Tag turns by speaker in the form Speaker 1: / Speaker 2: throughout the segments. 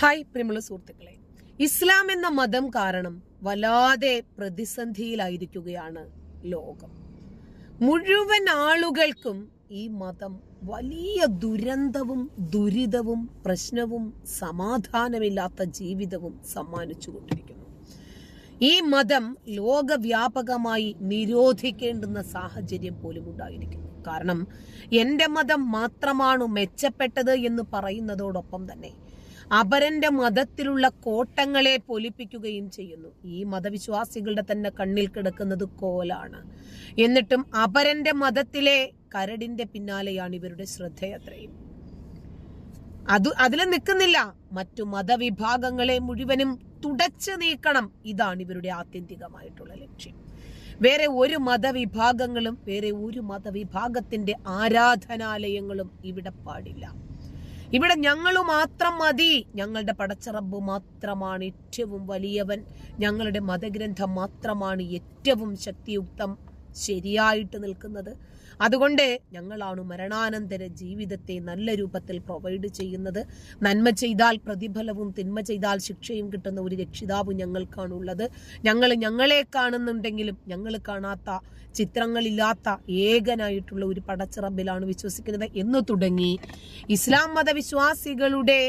Speaker 1: Hi പ്രിയമുള്ള സുഹൃത്തുക്കളെ. ഇസ്ലാം എന്ന മതം കാരണം വല്ലാതെ പ്രതിസന്ധിയിലായിരിക്കുകയാണ് ലോകം. മുഴുവൻ ആളുകൾക്കും ഈ മതം വലിയ ദുരന്തവും ദുരിതവും പ്രശ്നവും സമാധാനമില്ലാത്ത ജീവിതവും സമ്മാനിച്ചുകൊണ്ടിരിക്കുന്നു. ഈ മതം ലോകവ്യാപകമായി നിരോധിക്കേണ്ടുന്ന സാഹചര്യം പോലും ഉണ്ടായിരിക്കുന്നു. കാരണം എന്റെ മതം മാത്രമാണ് മെച്ചപ്പെട്ടത് എന്ന് പറയുന്നതോടൊപ്പം തന്നെ അപരന്റെ മതത്തിലുള്ള കോട്ടങ്ങളെ പൊലിപ്പിക്കുകയും ചെയ്യുന്നു. ഈ മതവിശ്വാസികളുടെ തന്നെ കണ്ണിൽ കിടക്കുന്നത് കോലാണ്. എന്നിട്ടും അപരന്റെ മതത്തിലെ കരടിന്റെ പിന്നാലെയാണ് ഇവരുടെ ശ്രദ്ധയത്രയും. അത് അതിൽ നിൽക്കുന്നില്ല. മറ്റു മതവിഭാഗങ്ങളെ മുഴുവനും തുടച്ചു നീക്കണം. ഇതാണ് ഇവരുടെ ആത്യന്തികമായിട്ടുള്ള ലക്ഷ്യം. വേറെ ഒരു മതവിഭാഗങ്ങളും വേറെ ഒരു മതവിഭാഗത്തിന്റെ ആരാധനാലയങ്ങളും ഇവിടെ പാടില്ല. ഇവിടെ ഞങ്ങൾ മാത്രം മതി. ഞങ്ങളുടെ പടച്ചറബ് മാത്രമാണ് ഏറ്റവും വലിയവൻ. ഞങ്ങളുടെ മതഗ്രന്ഥം മാത്രമാണ് ഏറ്റവും ശക്തിയുക്തം. ശരിയായിട്ട് നിൽക്കുന്നത്. അതുകൊണ്ട് ഞങ്ങളാണ് മരണാനന്തര ജീവിതത്തെ നല്ല രൂപത്തിൽ പ്രൊവൈഡ് ചെയ്യുന്നത്. നന്മ ചെയ്താൽ പ്രതിഫലവും തിന്മ ചെയ്താൽ ശിക്ഷയും കിട്ടുന്ന ഒരു രക്ഷിതാവ് ഞങ്ങൾക്കാണുള്ളത് ഞങ്ങൾ ഞങ്ങളെ കാണുന്നുണ്ടെങ്കിലും ഞങ്ങൾ കാണാത്ത ചിത്രങ്ങളില്ലാത്ത ഏകനായിട്ടുള്ള ഒരു പടച്ചിറബിലാണ് വിശ്വസിക്കുന്നത്. എന്ന് തുടങ്ങി ഇസ്ലാം മതവിശ്വാസികളുടെ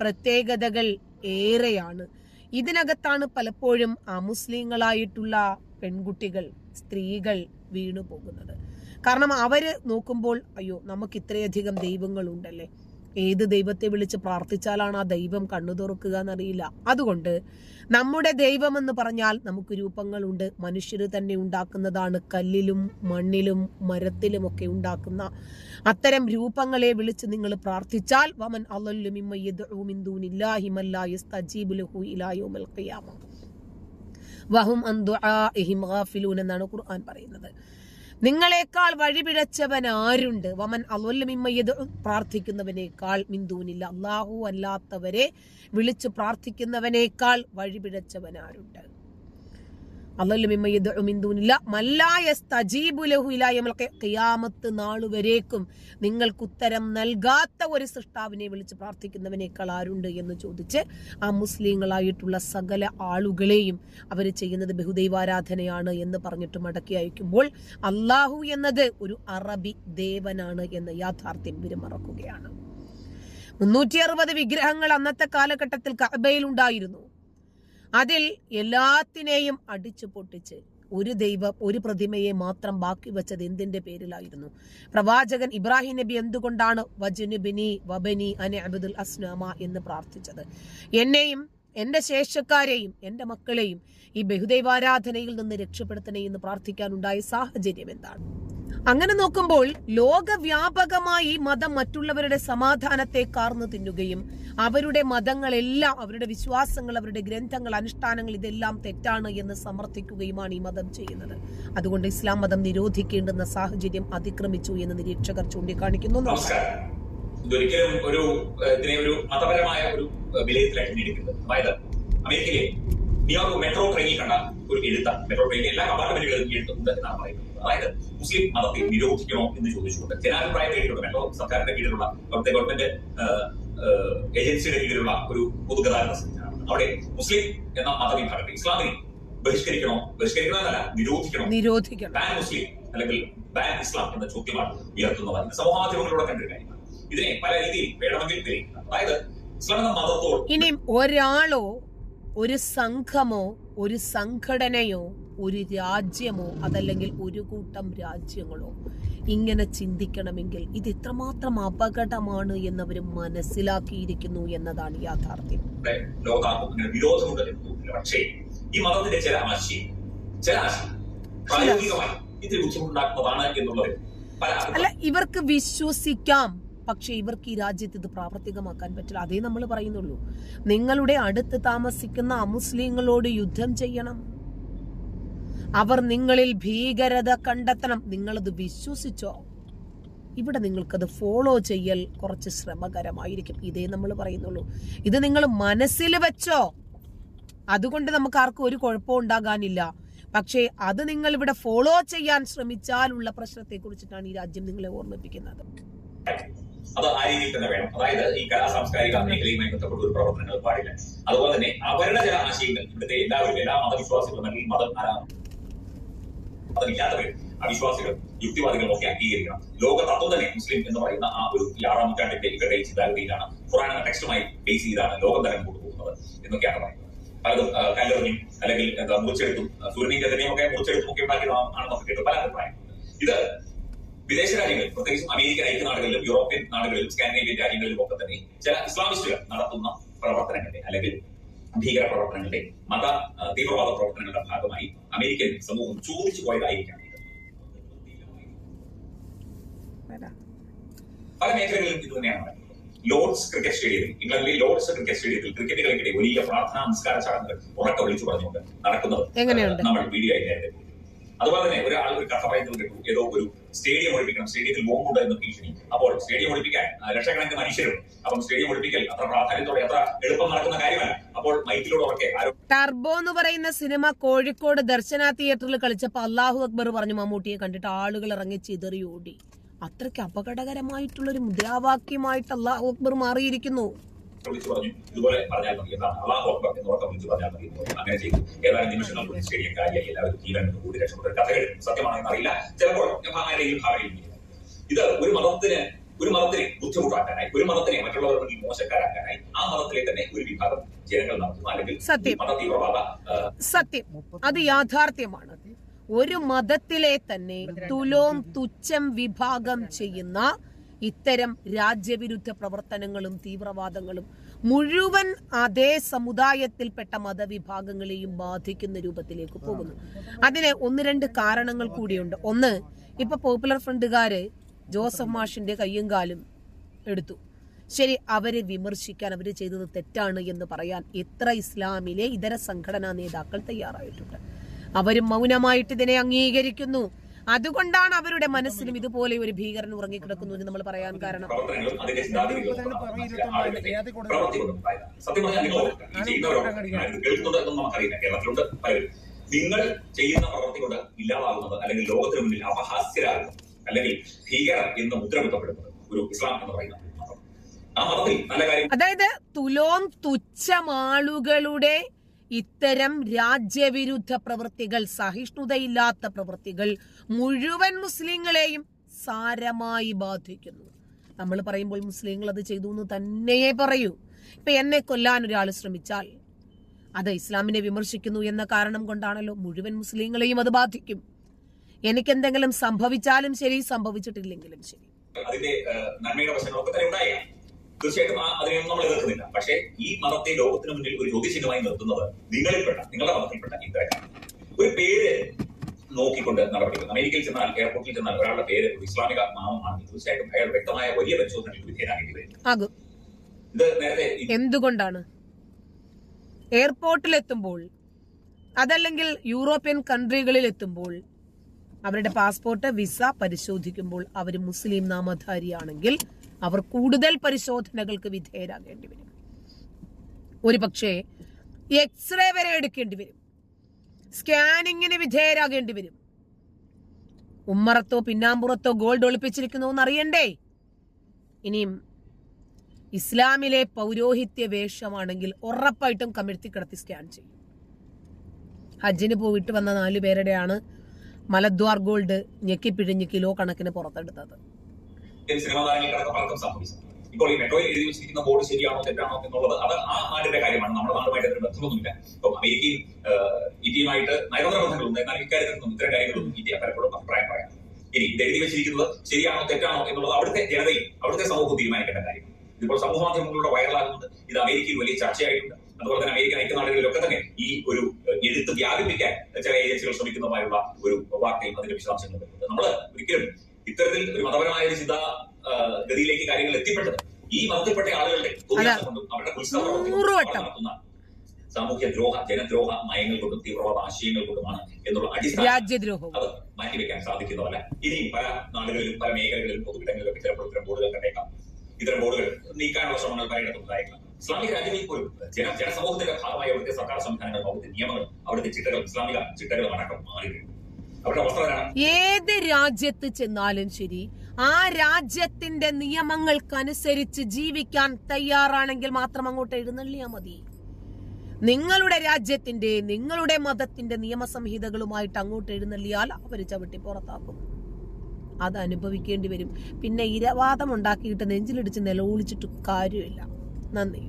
Speaker 1: പ്രത്യേകതകൾ ഏറെയാണ്. ഇതിനകത്താണ് പലപ്പോഴും അമുസ്ലിങ്ങളായിട്ടുള്ള പെൺകുട്ടികൾ സ്ത്രീകൾ വീണു പോകുന്നത് കാരണം അവർ നോക്കുമ്പോൾ അയ്യോ നമുക്ക് ഇത്രയധികം ദൈവങ്ങളുണ്ടല്ലേ? ഏത് ദൈവത്തെ വിളിച്ച് പ്രാർത്ഥിച്ചാലാണ് ആ ദൈവം കണ്ണു തുറക്കുക എന്നറിയില്ല. അതുകൊണ്ട് നമ്മുടെ ദൈവം എന്ന് പറഞ്ഞാൽ നമുക്ക് രൂപങ്ങളുണ്ട്. മനുഷ്യർ തന്നെ ഉണ്ടാക്കുന്നതാണ്. കല്ലിലും മണ്ണിലും മരത്തിലും ഒക്കെ ഉണ്ടാക്കുന്ന അത്തരം രൂപങ്ങളെ വിളിച്ച് നിങ്ങൾ പ്രാർത്ഥിച്ചാൽ വമൻ വഹും എന്നാണ് ഖുർആൻ പറയുന്നത്. നിങ്ങളെക്കാൾ വഴിപിഴച്ചവൻ ആരുണ്ട്? വമൻ അലൊല്ലമിമ്മയത് പ്രാർത്ഥിക്കുന്നവനേക്കാൾ മിന്ദൂനില്ല. അള്ളാഹു അല്ലാത്തവരെ വിളിച്ചു പ്രാർത്ഥിക്കുന്നവനേക്കാൾ വഴിപിഴച്ചവൻ ആരുണ്ട്? ഖിയാമത്ത് നാളുവരേക്കും നിങ്ങൾക്ക് ഉത്തരം നൽകാത്ത ഒരു സൃഷ്ടാവിനെ വിളിച്ച് പ്രാർത്ഥിക്കുന്നവനേക്കാൾ ആരുണ്ട് എന്ന് ചോദിച്ച് ആ മുസ്ലിങ്ങളായിട്ടുള്ള സകല ആളുകളെയും അവർ ചെയ്യുന്നത് ബഹുദൈവാരാധനയാണ് എന്ന് പറഞ്ഞിട്ട് മടക്കി അയക്കുമ്പോൾ അള്ളാഹു എന്നത് ഒരു അറബി ദേവനാണ് എന്ന യാഥാർത്ഥ്യം ഇവർ മറക്കുകയാണ്. മുന്നൂറ്റി അറുപത് വിഗ്രഹങ്ങൾ അന്നത്തെ കാലഘട്ടത്തിൽ കഅബയിൽ ഉണ്ടായിരുന്നു. അതിൽ എല്ലാത്തിനെയും അടിച്ചു പൊട്ടിച്ച് ഒരു ദൈവം ഒരു പ്രതിമയെ മാത്രം ബാക്കി വെച്ചത് എന്തിന്റെ പേരിലായിരുന്നു? പ്രവാചകൻ ഇബ്രാഹിം നബി എന്തുകൊണ്ടാണ് വജുനുബിനി വബനി അനെ അബുദുൽ അസ്നാമ എന്ന് പ്രാർത്ഥിച്ചത്? എന്നെയും എന്റെ ശേഷക്കാരെയും എന്റെ മക്കളെയും ഈ ബഹുദൈവാരാധനയിൽ നിന്ന് രക്ഷപ്പെടുത്തണേ എന്ന് പ്രാർത്ഥിക്കാനുണ്ടായ സാഹചര്യം എന്താണ്? അങ്ങനെ നോക്കുമ്പോൾ ലോകവ്യാപകമായി മതം മറ്റുള്ളവരുടെ സമാധാനത്തെ കാർന്നു തിന്നുകയും അവരുടെ മതങ്ങളെല്ലാം അവരുടെ വിശ്വാസങ്ങൾ അവരുടെ ഗ്രന്ഥങ്ങൾ അനുഷ്ഠാനങ്ങൾ ഇതെല്ലാം തെറ്റാണ് എന്ന് സമർത്ഥിക്കുകയുമാണ് ഈ മതം ചെയ്യുന്നത്. അതുകൊണ്ട് ഇസ്ലാം മതം നിരോധിക്കേണ്ടുന്ന സാഹചര്യം അതിക്രമിച്ചു എന്ന് നിരീക്ഷകർ ചൂണ്ടിക്കാണിക്കുന്നു.
Speaker 2: ഇതൊരിക്കലും ഒരു മതപരമായ ഒരു വിലയിരുത്തലായിട്ട് അതായത് അമേരിക്കയിലെ ന്യൂയോർക്ക് മെട്രോ ട്രെയിനിൽ കണ്ട ഒരു എഴുത്താണ് മെട്രോ ട്രെയിനിൽ എല്ലാ കമ്പാർട്ട്മെന്റുകളും എഴുത്തുണ്ട് എന്നാണ് പറയുന്നത്. അതായത് മുസ്ലിം മതത്തെ നിരോധിക്കണോ എന്ന് ചോദിച്ചുകൊണ്ട് ജനാഭിപ്രായ കീഴിലുള്ള മെട്രോ സർക്കാരിന്റെ കീഴിലുള്ള അവിടുത്തെ ഗവൺമെന്റ് ഏജൻസിയുടെ കീഴിലുള്ള ഒരു പൊതുഗതാഗത സംവിധാനം അവിടെ മുസ്ലിം എന്ന മതവിഭാഗത്തെ ഇസ്ലാമിനെ ബഹിഷ്കരിക്കണോ? ബഹിഷ്കരിക്കണോ എന്നല്ല നിരോധിക്കണോ?
Speaker 1: നിരോധിക്കണം.
Speaker 2: ബാൻ മുസ്ലിം അല്ലെങ്കിൽ ബാൻ ഇസ്ലാം എന്ന ചോദ്യമാണ് ഉയർത്തുന്നത്. ഇത് സമൂഹ മാധ്യമങ്ങളിലൂടെ കണ്ടൊരു കാര്യമാണ്. ഇതിനെ പല രീതിയിൽ വേണമെങ്കിൽ തെളിയിക്കണം അതായത് ഇസ്ലാം എന്ന മതത്തോട്
Speaker 1: ഇനി ഒരാളോ ഒരു സംഘമോ ഒരു സംഘടനയോ ഒരു രാജ്യമോ അതല്ലെങ്കിൽ ഒരു കൂട്ടം രാജ്യങ്ങളോ ഇങ്ങനെ ചിന്തിക്കണമെങ്കിൽ ഇത് എത്രമാത്രം അപകടമാണ് എന്നവർ മനസ്സിലാക്കിയിരിക്കുന്നു എന്നതാണ് യാഥാർത്ഥ്യം.
Speaker 2: തോന്നുന്നില്ല പക്ഷേ ഈ മതത്തിന്റെ ചില ആശയം ചില ആശയം പ്രായോഗികമായി ഇത്തിരി ബുദ്ധിമുട്ടുണ്ടാക്കുന്നതാണ് എന്നുള്ളത്
Speaker 1: അല്ല ഇവർക്ക് വിശ്വസിക്കാം. പക്ഷെ ഇവർക്ക് ഈ രാജ്യത്ത് ഇത് പ്രാവർത്തികമാക്കാൻ പറ്റില്ല. അതേ നമ്മൾ പറയുന്നുള്ളൂ. നിങ്ങളുടെ അടുത്ത് താമസിക്കുന്ന അമുസ്ലിങ്ങളോട് യുദ്ധം ചെയ്യണം. അവർ നിങ്ങളിൽ ഭീകരത കണ്ടെത്തണം. നിങ്ങളത് വിശ്വസിച്ചോ? ഇവിടെ നിങ്ങൾക്കത് ഫോളോ ചെയ്യൽ കുറച്ച് ശ്രമകരമായിരിക്കും. ഇതേ നമ്മൾ പറയുന്നുള്ളൂ. ഇത് നിങ്ങൾ മനസ്സിൽ വെച്ചോ? അതുകൊണ്ട് നമുക്ക് ആർക്കും ഒരു കുഴപ്പവും ഉണ്ടാകാനില്ല. പക്ഷേ അത് നിങ്ങൾ ഇവിടെ ഫോളോ ചെയ്യാൻ ശ്രമിച്ചാലുള്ള പ്രശ്നത്തെ കുറിച്ചിട്ടാണ് ഈ രാജ്യം നിങ്ങളെ ഓർമ്മിപ്പിക്കുന്നത്.
Speaker 2: അത് ആ രീതിയിൽ തന്നെ വേണം. അതായത് ഈ കലാ സാംസ്കാരിക മേഖലയുമായി ബന്ധപ്പെട്ട ഒരു പ്രവർത്തനങ്ങൾ പാടില്ല. അതുപോലെ തന്നെ അവരുടെ ചില ആശയങ്ങൾ ഇവിടുത്തെ എല്ലാവരും എല്ലാ മതവിശ്വാസികളും അല്ലെങ്കിൽ മതം ആ, മതമില്ലാത്തവരും അവിശ്വാസികൾ യുക്തിവാദികളും ഒക്കെ അംഗീകരിക്കണം. ലോക തത്വം തന്നെ മുസ്ലിം എന്ന് പറയുന്ന ആ ഒരു ആറാം നൂറ്റാണ്ടിന്റെ ചിന്താഗതിയിലാണ് ഖുറാൻ എന്ന ടെക്സ്റ്റുമായി ബേസ് ചെയ്താണ് ലോകം തരം കൊണ്ടുപോകുന്നത് എന്നൊക്കെയാണ് പറയുന്നത്. പലതും കല്ലെറിഞ്ഞും അല്ലെങ്കിൽ എന്താ മുറിച്ചെടുത്തും സൂര്യനെയും ഒക്കെ മുറിച്ചെടുത്തും ഒക്കെ ഉണ്ടാക്കിയതാണെന്നൊക്കെ കേട്ടു പല അഭിപ്രായങ്ങളുണ്ട്. ഇത് വിദേശ രാജ്യങ്ങളിൽ പ്രത്യേകിച്ചും അമേരിക്കൻ ഐക്യനാടുകളിലും യൂറോപ്യൻ നാടുകളിലും സ്കാൻഡിനേവ്യൻ രാജ്യങ്ങളിലും ഒക്കെ തന്നെ ചില ഇസ്ലാമിസ്റ്റുകൾ നടത്തുന്ന പ്രവർത്തനങ്ങളുടെ അല്ലെങ്കിൽ ഭീകര പ്രവർത്തനങ്ങളുടെ മത തീവ്രവാദ പ്രവർത്തനങ്ങളുടെ ഭാഗമായി അമേരിക്കൻ സമൂഹം ചോദിച്ചു പോയതായിരിക്കാം. പല മേഖലകളിലും ഇത് തന്നെയാണ് ലോർഡ്സ് ക്രിക്കറ്റ് സ്റ്റേഡിയത്തിൽ ഇംഗ്ലണ്ടിലെ ലോർഡ്സ് ക്രിക്കറ്റ് സ്റ്റേഡിയത്തിൽ ക്രിക്കറ്റ് കളിക്കിടെ വലിയ പ്രാർത്ഥനാ നമസ്കാര ചടങ്ങുകൾ ഉറക്കം വിളിച്ചു പറഞ്ഞുകൊണ്ട് നടക്കുന്നത് നമ്മൾ വീഡിയോ ആയിട്ട്. അതുപോലെ തന്നെ ഒരാൾ ഒരു കഥ പറയുന്നത് ഏതോ ഒരു സ്റ്റേഡിയം ഒഴിപ്പിക്കണം സ്റ്റേഡിയത്തിൽ ബോംബുണ്ട് എന്ന് ഭീഷണി. അപ്പോൾ സ്റ്റേഡിയം ഒഴിപ്പിക്കാൻ ലക്ഷക്കണക്കിന് മനുഷ്യരുണ്ട് അപ്പം സ്റ്റേഡിയം ഒഴിപ്പിക്കൽ അത്ര പ്രാധാന്യത്തോടെ അത്ര എളുപ്പം നടക്കുന്ന കാര്യമല്ല. അപ്പോൾ മൈക്കിലൂടെ ഉറക്കെ
Speaker 1: ടർബോ എന്ന് പറയുന്ന സിനിമ കോഴിക്കോട് ദർശന തിയേറ്ററിൽ കളിച്ചപ്പോൾ അള്ളാഹു അക്ബർ പറഞ്ഞു മമ്മൂട്ടിയെ കണ്ടിട്ട് ആളുകൾ ഇറങ്ങി ചിതറി ഓടി. അത്രയ്ക്ക് അപകടകരമായിട്ടുള്ള ഒരു മുദ്രാവാക്യമായിട്ട് അള്ളാഹു അക്ബർ മാറിയിരിക്കുന്നു.
Speaker 2: വിളിച്ചു പറഞ്ഞു ഇതുപോലെ പറഞ്ഞാൽ മതി എന്താണ് അള്ളാഹു അക്ബർ എന്ന് ഉറക്കെ വിളിച്ചു പറഞ്ഞാൽ മതി. അങ്ങനെ ചെയ്തു ഏതാനും നിമിഷങ്ങൾ സ്റ്റേഡിയം കാര്യമായി എല്ലാവരും ജീവൻ കൊണ്ട് കൂടി രക്ഷപ്പെട്ട കഥകൾ സത്യമാണെന്ന് അറിയില്ല ചിലപ്പോൾ ഭാഗമായും ഇല്ല ഇത് ഒരു മതത്തിന് ഒരു മതത്തിനെ ബുദ്ധിമുട്ടാക്കാനായി ഒരു മതത്തിനെ മറ്റുള്ളവരുടെ മുന്നിൽ മോശക്കാരാക്കാനായി ആ മതത്തിലെ തന്നെ ഒരു വിഭാഗം ജനങ്ങൾ നടത്തുന്നു അല്ലെങ്കിൽ
Speaker 1: സത്യം. സത്യം അത് യാഥാർത്ഥ്യമാണ് ഒരു മതത്തിലെ തന്നെ തുലോം തുച്ഛം വിഭാഗം ചെയ്യുന്ന ഇത്തരം രാജ്യവിരുദ്ധ പ്രവർത്തനങ്ങളും തീവ്രവാദങ്ങളും മുഴുവൻ അതേ സമുദായത്തിൽപ്പെട്ട മതവിഭാഗങ്ങളെയും ബാധിക്കുന്ന രൂപത്തിലേക്ക് പോകുന്നു. അതിന് ഒന്ന് രണ്ട് കാരണങ്ങൾ കൂടിയുണ്ട്. ഒന്ന് ഇപ്പൊ പോപ്പുലർ ഫ്രണ്ടുകാര് ജോസഫ് മാഷിന്റെ കയ്യും കാലും എടുത്തു. ശരി അവരെ വിമർശിക്കാൻ അവർ ചെയ്തത് തെറ്റാണ് എന്ന് പറയാൻ എത്ര ഇസ്ലാമിലെ ഇതര സംഘടനാ നേതാക്കൾ തയ്യാറായിട്ടുണ്ട്. അവരും മൗനമായിട്ട് ഇതിനെ അംഗീകരിക്കുന്നു. അതുകൊണ്ടാണ് അവരുടെ മനസ്സിലും ഇതുപോലെ ഒരു ഭീകരൻ ഉറങ്ങിക്കിടക്കുന്നു എന്ന് നമ്മൾ പറയാൻ കാരണം.
Speaker 2: നിങ്ങൾ ചെയ്യുന്ന പ്രവൃത്തി കൊണ്ട് ഇല്ലാതാകുന്നത് അല്ലെങ്കിൽ ലോകത്തിന് മുന്നിൽ അപഹാസ്യരാകുന്നത് അല്ലെങ്കിൽ ഭീകരർ എന്ന് മുദ്രകുത്തപ്പെടുന്നത് ഒരു ഇസ്ലാം എന്ന് പറയുന്ന ആ മതത്തിൽ നല്ല കാര്യം
Speaker 1: അതായത് തുലോം തുച്ഛം ആളുകളുടെ ഇത്തരം രാജ്യവിരുദ്ധ പ്രവൃത്തികൾ സഹിഷ്ണുതയില്ലാത്ത പ്രവൃത്തികൾ മുഴുവൻ മുസ്ലിങ്ങളെയും സാരമായി ബാധിക്കുന്നു. നമ്മൾ പറയുമ്പോൾ മുസ്ലിങ്ങൾ അത് ചെയ്തു എന്ന് തന്നെയേ പറയൂ. ഇപ്പൊ എന്നെ കൊല്ലാൻ ഒരാൾ ശ്രമിച്ചാൽ അത് ഇസ്ലാമിനെ വിമർശിക്കുന്നു എന്ന കാരണം കൊണ്ടാണല്ലോ മുഴുവൻ മുസ്ലിങ്ങളെയും അത് ബാധിക്കും. എനിക്ക് എന്തെങ്കിലും സംഭവിച്ചാലും ശരി സംഭവിച്ചിട്ടില്ലെങ്കിലും ശരി.
Speaker 2: അതിന്റെ നന്മയുടെ വശങ്ങളൊക്കെ തന്നെ ഉണ്ടായേക്കാം. തീർച്ചയായിട്ടും അതിനെയൊന്നും നമ്മൾ എതിർക്കുന്നില്ല. പക്ഷേ ഈ മതത്തെ ലോകത്തിന് മുന്നിൽ ഒരു ചോദ്യചിഹ്നമായി നിർത്തുന്നത് നിങ്ങളിൽപ്പെട്ട നിങ്ങളുടെ മതത്തിൽപ്പെട്ട ഇത്തരക്കാണ് ഒരു പേര് നോക്കിക്കൊണ്ട് നടപടികൾ. അമേരിക്കയിൽ ചെന്നാൽ എയർപോർട്ടിൽ ചെന്നാൽ ഒരാളുടെ പേര് ഒരു ഇസ്ലാമിക നാമമാണ് തീർച്ചയായിട്ടും അയാൾ വ്യക്തമായ വലിയ പരിശോധനയ്ക്ക് വിധേയനാകേണ്ടി വരും ഇത് നേരത്തെ
Speaker 1: എന്തുകൊണ്ടാണ്? എയർപോർട്ടിൽ എത്തുമ്പോൾ അതല്ലെങ്കിൽ യൂറോപ്യൻ കൺട്രികളിൽ എത്തുമ്പോൾ അവരുടെ പാസ്പോർട്ട് വിസ പരിശോധിക്കുമ്പോൾ അവർ മുസ്ലിം നാമധാരിയാണെങ്കിൽ അവർ കൂടുതൽ പരിശോധനകൾക്ക് വിധേയരാകേണ്ടി വരും. ഒരു പക്ഷേ എക്സ്റേ വരെ എടുക്കേണ്ടി വരും. സ്കാനിങ്ങിന് വിധേയരാകേണ്ടി വരും. ഉമ്മറത്തോ പിന്നാമ്പുറത്തോ ഗോൾഡ് ഒളിപ്പിച്ചിരിക്കുന്നു എന്നറിയണ്ടേ? ഇനിയും ഇസ്ലാമിലെ പൗരോഹിത്യ വേഷമാണെങ്കിൽ ഉറപ്പായിട്ടും കമിഴ്ത്തി കിടത്തി സ്കാൻ ചെയ്യും. ഹജ്ജിന് പോയിട്ട് വന്ന നാലു പേരുടെയാണ് മലദ്വാർ ഗോൾഡ് ഞെക്കിപ്പിഴിഞ്ഞ് കിലോ കണക്കിന് പുറത്തെടുത്തത്.
Speaker 2: ഇപ്പോൾ ഈ മെട്രോയിൽ എഴുതി വെച്ചിരിക്കുന്ന ബോർഡ് ശരിയാണോ തെറ്റാണോ എന്നുള്ളത് അത് ആ നാടിന്റെ കാര്യമാണ്. നമ്മുടെ നാടുമായിട്ട് അതിന് ബന്ധമൊന്നുമില്ല. ഇപ്പം അമേരിക്കയും ഇന്ത്യയുമായിട്ട് നയതന്ത്ര ബന്ധങ്ങളുണ്ട്. എന്നാൽ ഇക്കാര്യത്തിൽ ഇത്തരം കാര്യങ്ങളൊന്നും ഇന്ത്യ പലപ്പോഴും അഭിപ്രായം പറയാം ഇനി ഇത് എഴുതി വെച്ചിരിക്കുന്നത് ശരിയാണോ തെറ്റാണോ എന്നുള്ളത് അവിടുത്തെ ജനതയും അവിടുത്തെ സമൂഹവും തീരുമാനിക്കേണ്ട കാര്യം ഇതിപ്പോൾ സമൂഹ മാധ്യമങ്ങളിലൂടെ വൈറലാകുന്നുണ്ട് ഇത് അമേരിക്കയിൽ വലിയ ചർച്ചയായിട്ടുണ്ട്. അതുപോലെ തന്നെ അമേരിക്കൻ ഐക്യനാടുകളിലൊക്കെ തന്നെ ഈ ഒരു ഏഹ്, എഴുത്ത് വ്യാപിപ്പിക്കാൻ ചില ഏജൻസികൾ ശ്രമിക്കുന്നതുമായുള്ള ഒരു വാർത്തയും അതിന്റെ വിശദാംശങ്ങൾ വരുന്നുണ്ട്. നമ്മൾ ഒരിക്കലും ഇത്തരത്തിൽ ഒരു മതപരമായ ഒരു ചിന്താ ഗതിയിലേക്ക് കാര്യങ്ങൾ എത്തിപ്പെട്ടത് ഈ മതത്തിൽപ്പെട്ട ആളുകളുടെ കൊണ്ടും അവരുടെ. നടത്തുന്ന സാമൂഹ്യ ദ്രോഹ ജനദ്രോഹ നയങ്ങൾ കൊണ്ടും തീവ്രവാദ ആശയങ്ങൾ കൊണ്ടുമാണ് എന്നുള്ള അടിസ്ഥാന അത് മാറ്റിവെക്കാൻ സാധിക്കുന്നതല്ല. ഇനിയും പല നാടുകളിലും പല മേഖലകളിലും പൊതുവിടങ്ങളിലും ഇത്തരം ബോർഡുകൾ കണ്ടേക്കാം. ഇത്തരം ബോർഡുകൾ നീക്കാനുള്ള ശ്രമങ്ങൾ പലയിടത്തും ഉണ്ടായേക്കാം. ഇസ്ലാമിക രാജ്യങ്ങളിൽ പോലും ജന ജനസമൂഹത്തിന്റെ ഭാഗമായി അവിടുത്തെ സർക്കാർ സംവിധാനങ്ങൾ അവിടുത്തെ നിയമങ്ങൾ അവിടുത്തെ ചിട്ടകൾ ഇസ്ലാമിക ചിട്ടകൾ അടക്കം മാറി
Speaker 1: ഏത് രാജ്യത്ത് ചെന്നാലും ശരി ആ രാജ്യത്തിന്റെ നിയമങ്ങൾക്കനുസരിച്ച് ജീവിക്കാൻ തയ്യാറാണെങ്കിൽ മാത്രം അങ്ങോട്ട് എഴുന്നള്ളിയാ മതി. നിങ്ങളുടെ രാജ്യത്തിന്റെ നിങ്ങളുടെ മതത്തിന്റെ നിയമസംഹിതകളുമായിട്ട് അങ്ങോട്ട് എഴുന്നള്ളിയാൽ അവർ ചവിട്ടി പുറത്താക്കും. അത് അനുഭവിക്കേണ്ടി വരും. പിന്നെ ഇരവാദം ഉണ്ടാക്കിയിട്ട് നെഞ്ചിലിടിച്ച് നിലവിളിച്ചിട്ട് കാര്യമില്ല. നന്ദി.